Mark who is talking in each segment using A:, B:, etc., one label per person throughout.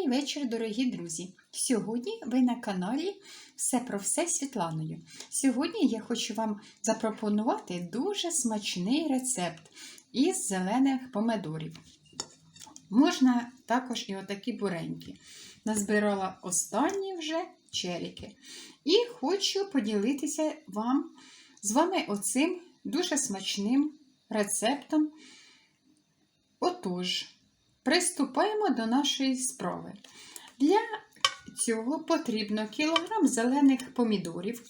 A: Добрий вечір, дорогі друзі! Сьогодні ви на каналі Все про все Світланою. Сьогодні я хочу вам запропонувати дуже смачний рецепт із зелених помидорів. Можна також і отакі буренькі. Назбирала останні вже черіки. І хочу поділитися вам з вами оцим дуже смачним рецептом. Отож, приступаємо до нашої справи. Для цього потрібно кілограм зелених помідорів.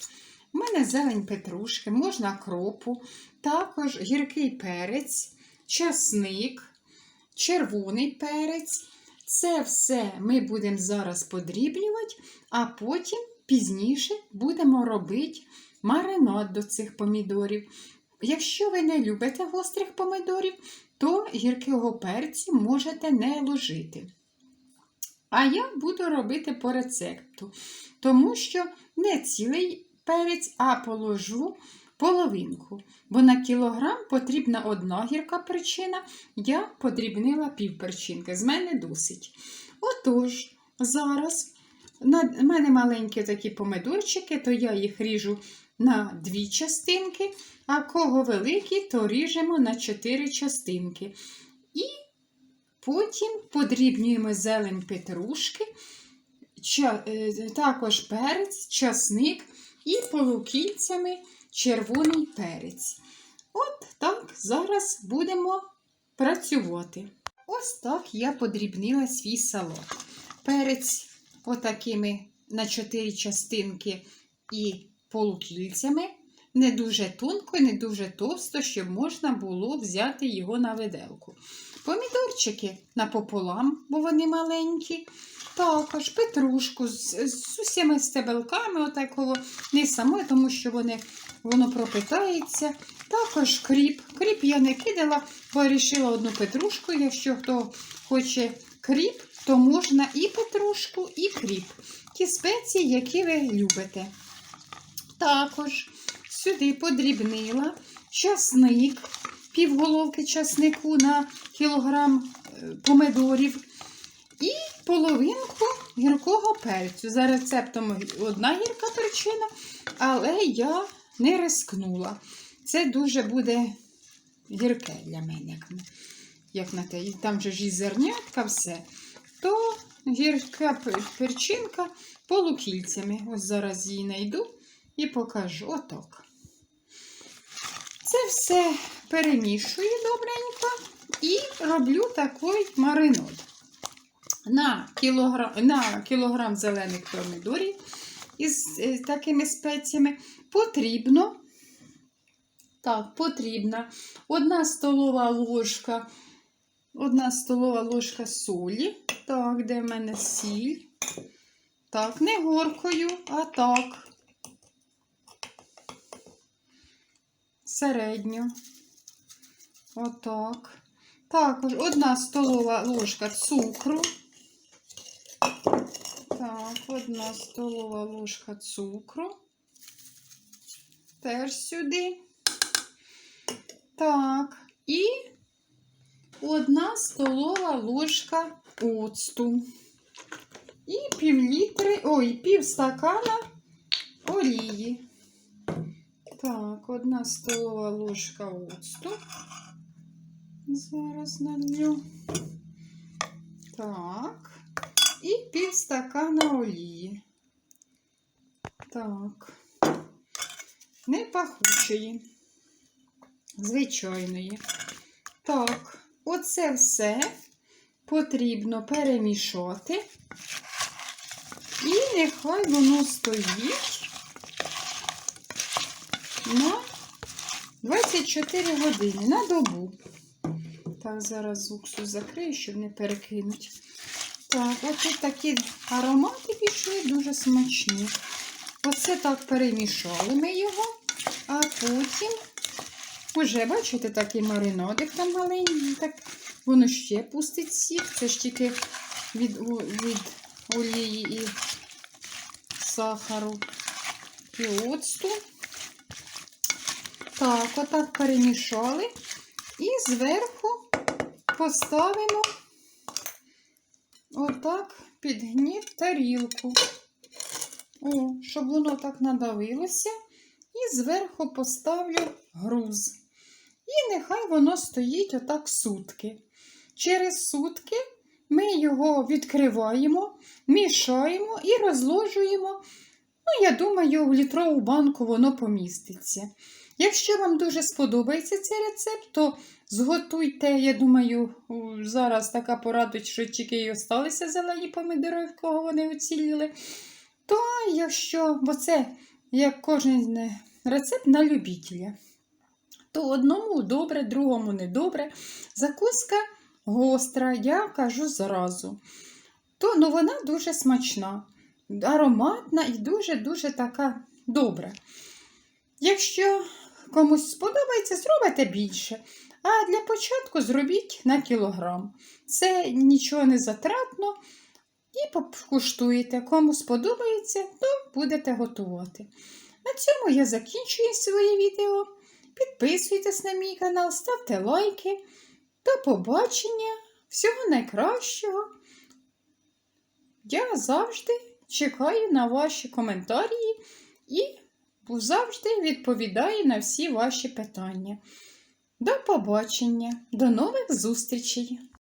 A: У мене зелень петрушки, можна кропу, також гіркий перець, часник, червоний перець. Це все ми будемо зараз подрібнювати, а потім пізніше будемо робити маринад до цих помідорів. Якщо ви не любите гострих помідорів, то гіркого перцю можете не ложити. А я буду робити по рецепту, тому що не цілий перець, а положу половинку. Бо на кілограм потрібна одна гірка перчина, я подрібнила пів перчинки, з мене досить. Отож, зараз у мене маленькі такі помидорчики, то я їх ріжу на дві частинки, а кого великі, то ріжемо на чотири частинки. І потім подрібнюємо зелень петрушки, е, також перець, часник і полукільцями червоний перець. От так зараз будемо працювати. Ось так я подрібнила свій салат. Перець отакими на чотири частинки і полукільцями, не дуже тонко і не дуже товсто, щоб можна було взяти його на виделку. Помідорчики напополам, бо вони маленькі. Також петрушку з, з усіма стебелками, отакого, не саме, тому що вони, воно пропитається. Також кріп. Кріп я не кидала, бо вирішила одну петрушку. Якщо хто хоче кріп, то можна і петрушку, і кріп. Ті спеції, які ви любите. Також сюди подрібнила часник, півголовки часнику на кілограм помидорів і половинку гіркого перцю. За рецептом одна гірка перчина, але я не рискнула. Це дуже буде гірке для мене. Як на те. І там же ж і зернятка, все. То гірка перчинка полукільцями. Ось зараз її знайду і покажу отак. Це все перемішую добренько і роблю такий маринад. На кілограм, на кілограм зелених помідорів із е, такими спеціями потрібно, так, потрібна одна столова ложка, одна столова ложка солі. Так, де в мене сіль. Так, не горкою, а так. Середню. Отак. Також одна столова ложка цукру. Так, одна столова ложка цукру. Теж сюди. Так, і одна столова ложка оцту. І пів літри, ой, пів стакана олії. Так, одна столова ложка оцту. Зараз налью. Так. І пів стакана олії. Так. Не пахучої. Звичайної. Так, оце все потрібно перемішати. І нехай воно стоїть на 24 години на добу. Так, зараз уксус закрию, щоб не перекинути. Так, ось такі аромати пішли, дуже смачні. Оце так перемішали ми його, а потім, вже, бачите, такий маринадик там маленький, так воно ще пустить сік. Це ж тільки від, від олії і сахару і оцту. Так, отак перемішали і зверху поставимо отак підгнів тарілку. О, щоб воно так надавилося. І зверху поставлю груз. І нехай воно стоїть отак сутки. Через сутки ми його відкриваємо, мішаємо і розложуємо. Ну, я думаю, в літрову банку воно поміститься. Якщо вам дуже сподобається цей рецепт, то зготуйте, я думаю, зараз така пора, що тільки й осталися зелені помидори, в кого вони оціліли. То якщо, бо це як кожен е, рецепт на любителя, то одному добре, другому не добре. Закуска гостра, я кажу зразу. То ну, вона дуже смачна, ароматна і дуже-дуже така добра. Якщо комусь сподобається, зробите більше. А для початку зробіть на кілограм. Це нічого не затратно. І покуштуєте. Кому сподобається, то будете готувати. На цьому я закінчую своє відео. Підписуйтесь на мій канал, ставте лайки. До побачення! Всього найкращого! Я завжди чекаю на ваші коментарі і завжди відповідаю на всі ваші питання. До побачення, до нових зустрічей!